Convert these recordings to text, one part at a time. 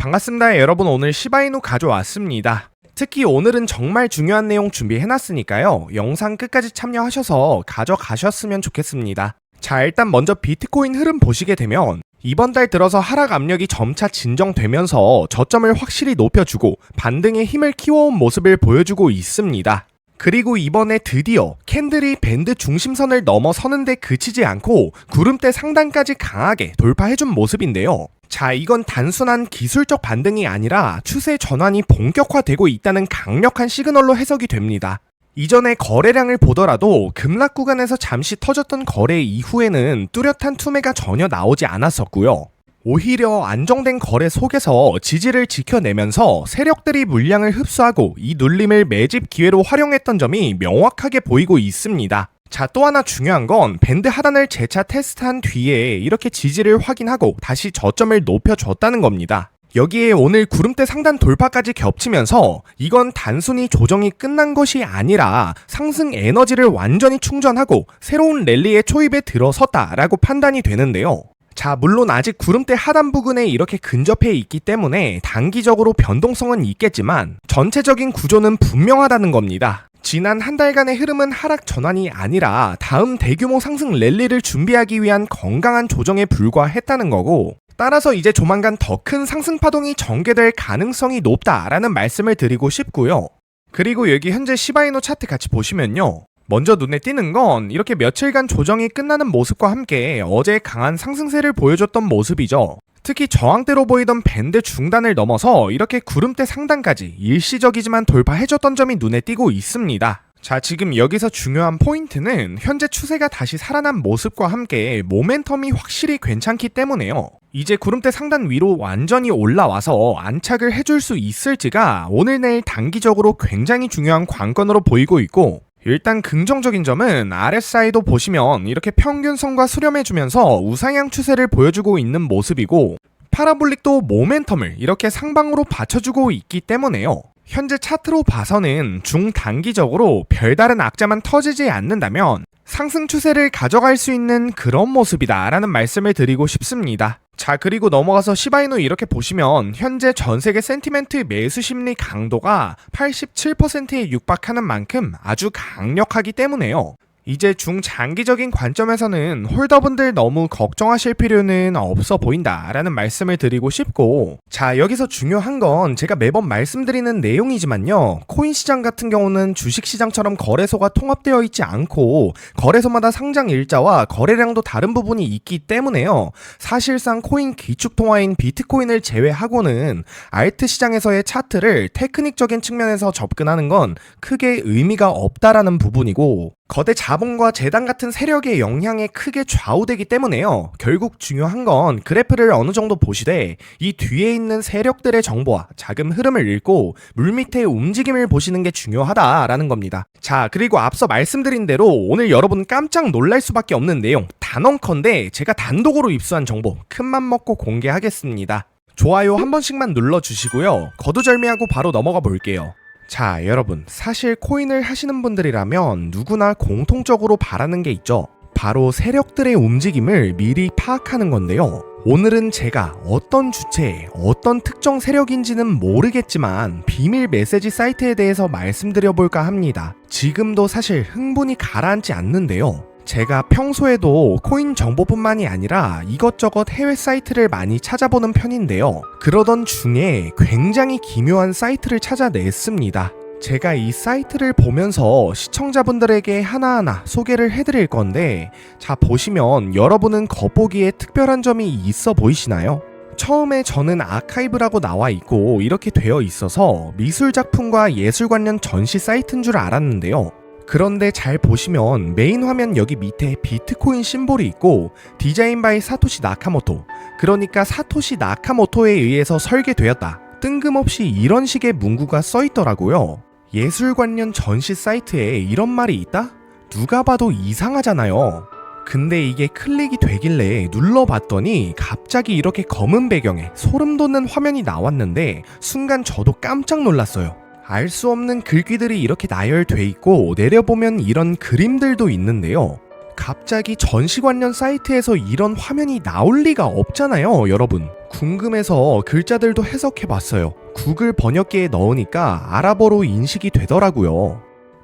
반갑습니다. 여러분 오늘 시바이누 가져왔습니다. 특히 오늘은 정말 중요한 내용 준비해놨으니까요. 영상 끝까지 참여하셔서 가져가셨으면 좋겠습니다. 자, 일단 먼저 비트코인 흐름 보시게 되면 이번 달 들어서 하락 압력이 점차 진정되면서 저점을 확실히 높여주고 반등의 힘을 키워온 모습을 보여주고 있습니다. 그리고 이번에 드디어 캔들이 밴드 중심선을 넘어서는데 그치지 않고 구름대 상단까지 강하게 돌파해준 모습인데요. 자, 이건 단순한 기술적 반등이 아니라 추세 전환이 본격화되고 있다는 강력한 시그널로 해석이 됩니다. 이전에 거래량을 보더라도 급락 구간에서 잠시 터졌던 거래 이후에는 뚜렷한 투매가 전혀 나오지 않았었고요. 오히려 안정된 거래 속에서 지지를 지켜내면서 세력들이 물량을 흡수하고 이 눌림을 매집 기회로 활용했던 점이 명확하게 보이고 있습니다. 자, 또 하나 중요한 건 밴드 하단을 재차 테스트한 뒤에 이렇게 지지를 확인하고 다시 저점을 높여줬다는 겁니다. 여기에 오늘 구름대 상단 돌파까지 겹치면서 이건 단순히 조정이 끝난 것이 아니라 상승 에너지를 완전히 충전하고 새로운 랠리의 초입에 들어섰다라고 판단이 되는데요. 자, 물론 아직 구름대 하단 부근에 이렇게 근접해 있기 때문에 단기적으로 변동성은 있겠지만 전체적인 구조는 분명하다는 겁니다. 지난 한 달간의 흐름은 하락 전환이 아니라 다음 대규모 상승 랠리를 준비하기 위한 건강한 조정에 불과했다는 거고 따라서 이제 조만간 더 큰 상승 파동이 전개될 가능성이 높다라는 말씀을 드리고 싶고요. 그리고 여기 현재 시바이노 차트 같이 보시면요. 먼저 눈에 띄는 건 이렇게 며칠간 조정이 끝나는 모습과 함께 어제 강한 상승세를 보여줬던 모습이죠. 특히 저항대로 보이던 밴드 중단을 넘어서 이렇게 구름대 상단까지 일시적이지만 돌파해줬던 점이 눈에 띄고 있습니다. 자, 지금 여기서 중요한 포인트는 현재 추세가 다시 살아난 모습과 함께 모멘텀이 확실히 괜찮기 때문에요. 이제 구름대 상단 위로 완전히 올라와서 안착을 해줄 수 있을지가 오늘 내일 단기적으로 굉장히 중요한 관건으로 보이고 있고 일단 긍정적인 점은 RSI도 보시면 이렇게 평균선과 수렴해주면서 우상향 추세를 보여주고 있는 모습이고 파라볼릭도 모멘텀을 이렇게 상방으로 받쳐주고 있기 때문에요. 현재 차트로 봐서는 중단기적으로 별다른 악재만 터지지 않는다면 상승 추세를 가져갈 수 있는 그런 모습이다라는 말씀을 드리고 싶습니다. 자, 그리고 넘어가서 시바이노 이렇게 보시면 현재 전 세계 센티멘트 매수 심리 강도가 87%에 육박하는 만큼 아주 강력하기 때문에요. 이제 중장기적인 관점에서는 홀더분들 너무 걱정하실 필요는 없어 보인다라는 말씀을 드리고 싶고 자 여기서 중요한 건 제가 매번 말씀드리는 내용이지만요. 코인 시장 같은 경우는 주식 시장처럼 거래소가 통합되어 있지 않고 거래소마다 상장 일자와 거래량도 다른 부분이 있기 때문에요. 사실상 코인 기축 통화인 비트코인을 제외하고는 알트 시장에서의 차트를 테크닉적인 측면에서 접근하는 건 크게 의미가 없다라는 부분이고 거대 자본과 재단 같은 세력의 영향에 크게 좌우되기 때문에요. 결국 중요한 건 그래프를 어느 정도 보시되 이 뒤에 있는 세력들의 정보와 자금 흐름을 읽고 물밑의 움직임을 보시는 게 중요하다라는 겁니다. 자, 그리고 앞서 말씀드린 대로 오늘 여러분 깜짝 놀랄 수밖에 없는 내용 단언컨대 제가 단독으로 입수한 정보 큰맘 먹고 공개하겠습니다. 좋아요 한 번씩만 눌러주시고요. 거두절미하고 바로 넘어가 볼게요. 자, 여러분, 사실 코인을 하시는 분들이라면 누구나 공통적으로 바라는 게 있죠. 바로 세력들의 움직임을 미리 파악하는 건데요. 오늘은 제가 어떤 주체의 어떤 특정 세력인지는 모르겠지만 비밀 메시지 사이트에 대해서 말씀드려 볼까 합니다. 지금도 사실 흥분이 가라앉지 않는데요. 제가 평소에도 코인 정보뿐만이 아니라 이것저것 해외 사이트를 많이 찾아보는 편인데요. 그러던 중에 굉장히 기묘한 사이트를 찾아냈습니다. 제가 이 사이트를 보면서 시청자분들에게 하나하나 소개를 해드릴 건데, 자, 보시면 여러분은 겉보기에 특별한 점이 있어 보이시나요? 처음에 저는 아카이브라고 나와 있고 이렇게 되어 있어서 미술 작품과 예술 관련 전시 사이트인 줄 알았는데요. 그런데 잘 보시면 메인 화면 여기 밑에 비트코인 심볼이 있고 디자인 바이 사토시 나카모토. 그러니까 사토시 나카모토에 의해서 설계되었다. 뜬금없이 이런 식의 문구가 써 있더라고요. 예술 관련 전시 사이트에 이런 말이 있다? 누가 봐도 이상하잖아요. 근데 이게 클릭이 되길래 눌러봤더니 갑자기 이렇게 검은 배경에 소름 돋는 화면이 나왔는데 순간 저도 깜짝 놀랐어요 알 수 없는 글귀들이 이렇게 나열돼 있고 내려보면 이런 그림들도 있는데요. 갑자기 전시 관련 사이트에서 이런 화면이 나올 리가 없잖아요, 여러분. 궁금해서 글자들도 해석해 봤어요. 구글 번역기에 넣으니까 아랍어로 인식이 되더라고요.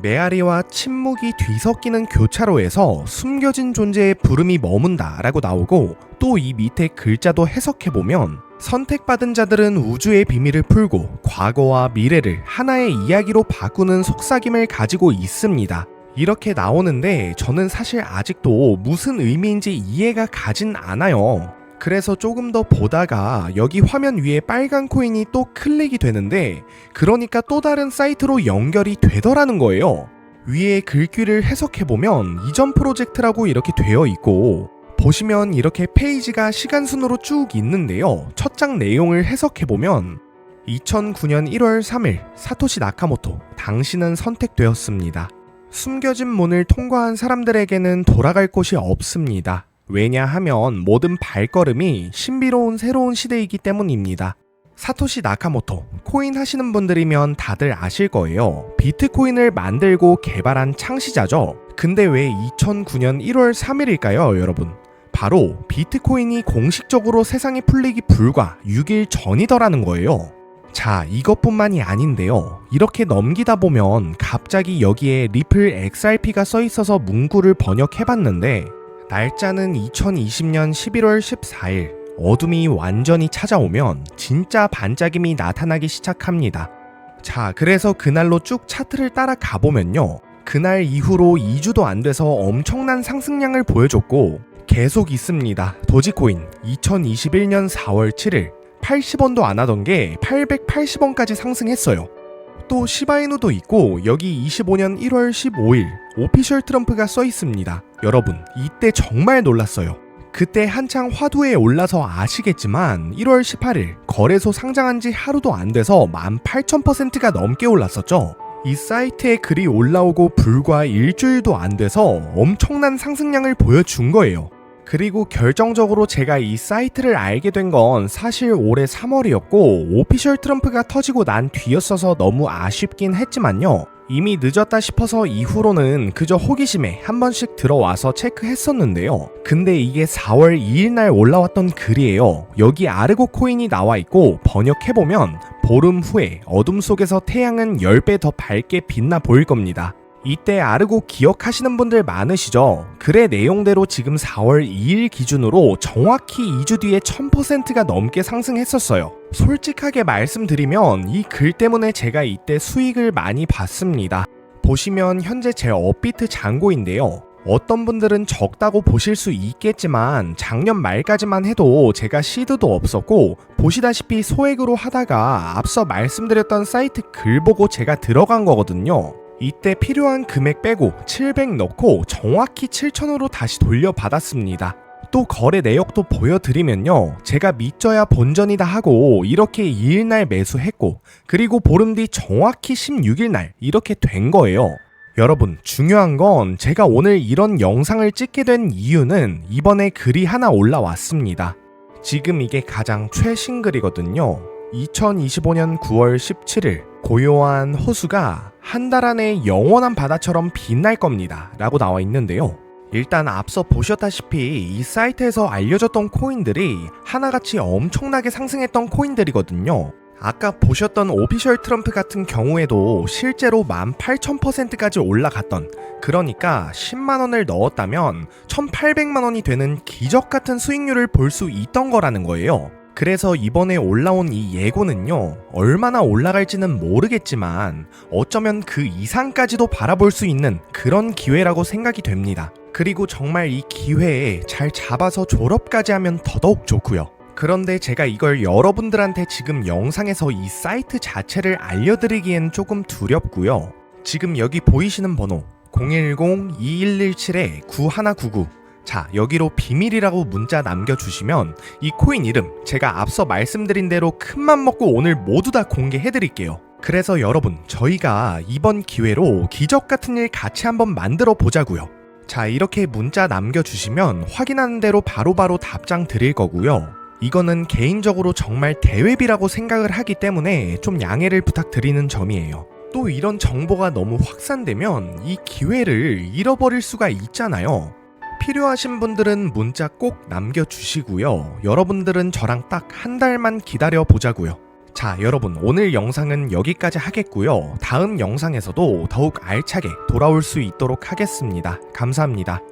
메아리와 침묵이 뒤섞이는 교차로에서 숨겨진 존재의 부름이 머문다 라고 나오고 또 이 밑에 글자도 해석해보면 선택받은 자들은 우주의 비밀을 풀고 과거와 미래를 하나의 이야기로 바꾸는 속삭임을 가지고 있습니다. 이렇게 나오는데 저는 사실 아직도 무슨 의미인지 이해가 가진 않아요. 그래서 조금 더 보다가 여기 화면 위에 빨간 코인이 또 클릭이 되는데 그러니까 또 다른 사이트로 연결이 되더라는 거예요. 위에 글귀를 해석해보면 이전 프로젝트라고 이렇게 되어 있고 보시면 이렇게 페이지가 시간 순으로 쭉 있는데요. 첫 장 내용을 해석해보면 2009년 1월 3일 사토시 나카모토 당신은 선택되었습니다. 숨겨진 문을 통과한 사람들에게는 돌아갈 곳이 없습니다. 왜냐하면 모든 발걸음이 신비로운 새로운 시대이기 때문입니다. 사토시 나카모토, 코인 하시는 분들이면 다들 아실 거예요. 비트코인을 만들고 개발한 창시자죠. 근데 왜 2009년 1월 3일일까요, 여러분? 바로 비트코인이 공식적으로 세상에 풀리기 불과 6일 전이더라는 거예요. 자, 이것뿐만이 아닌데요. 이렇게 넘기다 보면 갑자기 여기에 리플 XRP가 써 있어서 문구를 번역해봤는데 날짜는 2020년 11월 14일. 어둠이 완전히 찾아오면 진짜 반짝임이 나타나기 시작합니다. 자, 그래서 그날로 쭉 차트를 따라 가 보면요. 그날 이후로 2주도 안 돼서 엄청난 상승량을 보여줬고 계속 있습니다. 도지코인 2021년 4월 7일 80원도 안 하던 게 880원까지 상승했어요. 또 시바이누도 있고 여기 25년 1월 15일 오피셜 트럼프가 써 있습니다. 여러분, 이때 정말 놀랐어요. 그때 한창 화두에 올라서 아시겠지만 1월 18일 거래소 상장한 지 하루도 안 돼서 18,000%가 넘게 올랐었죠. 이 사이트에 글이 올라오고 불과 일주일도 안 돼서 엄청난 상승량을 보여준 거예요. 그리고 결정적으로 제가 이 사이트를 알게 된 건 사실 올해 3월이었고 오피셜 트럼프가 터지고 난 뒤였어서 너무 아쉽긴 했지만요. 이미 늦었다 싶어서 이후로는 그저 호기심에 한 번씩 들어와서 체크했었는데요. 근데 이게 4월 2일 날 올라왔던 글이에요. 여기 아르고 코인이 나와 있고 번역해보면 보름 후에 어둠 속에서 태양은 10배 더 밝게 빛나 보일 겁니다. 이때 아르고 기억하시는 분들 많으시죠? 글의 내용대로 지금 4월 2일 기준으로 정확히 2주 뒤에 1000%가 넘게 상승했었어요. 솔직하게 말씀드리면 이 글 때문에 제가 이때 수익을 많이 봤습니다. 보시면 현재 제 업비트 잔고인데요. 어떤 분들은 적다고 보실 수 있겠지만 작년 말까지만 해도 제가 시드도 없었고 보시다시피 소액으로 하다가 앞서 말씀드렸던 사이트 글 보고 제가 들어간 거거든요. 이때 필요한 금액 빼고 700 넣고 정확히 7천으로 다시 돌려받았습니다. 또 거래 내역도 보여드리면요. 제가 믿져야 본전이다 하고 이렇게 2일날 매수했고 그리고 보름 뒤 정확히 16일날 이렇게 된 거예요. 여러분 중요한 건 제가 오늘 이런 영상을 찍게 된 이유는 이번에 글이 하나 올라왔습니다. 지금 이게 가장 최신 글이거든요. 2025년 9월 17일 고요한 호수가 한 달 안에 영원한 바다처럼 빛날 겁니다. 라고 나와 있는데요. 일단 앞서 보셨다시피 이 사이트에서 알려졌던 코인들이 하나같이 엄청나게 상승했던 코인들이거든요. 아까 보셨던 오피셜 트럼프 같은 경우에도 실제로 18,000%까지 올라갔던 그러니까 10만원을 넣었다면 1,800만원이 되는 기적 같은 수익률을 볼 수 있던 거라는 거예요. 그래서 이번에 올라온 이 예고는요, 얼마나 올라갈지는 모르겠지만, 어쩌면 그 이상까지도 바라볼 수 있는 그런 기회라고 생각이 됩니다. 그리고 정말 이 기회에 잘 잡아서 졸업까지 하면 더더욱 좋고요. 그런데 제가 이걸 여러분들한테 지금 영상에서 이 사이트 자체를 알려드리기엔 조금 두렵고요. 지금 여기 보이시는 번호 010-2117-9199 자, 여기로 비밀이라고 문자 남겨주시면 이 코인 이름 제가 앞서 말씀드린 대로 큰맘 먹고 오늘 모두 다 공개해드릴게요. 그래서 여러분, 저희가 이번 기회로 기적 같은 일 같이 한번 만들어 보자고요. 자, 이렇게 문자 남겨주시면 확인하는 대로 바로바로 답장 드릴 거고요. 이거는 개인적으로 정말 대회비라고 생각을 하기 때문에 좀 양해를 부탁드리는 점이에요. 또 이런 정보가 너무 확산되면 이 기회를 잃어버릴 수가 있잖아요. 필요하신 분들은 문자 꼭 남겨주시고요. 여러분들은 저랑 딱 한 달만 기다려 보자고요. 자, 여러분, 오늘 영상은 여기까지 하겠고요. 다음 영상에서도 더욱 알차게 돌아올 수 있도록 하겠습니다. 감사합니다.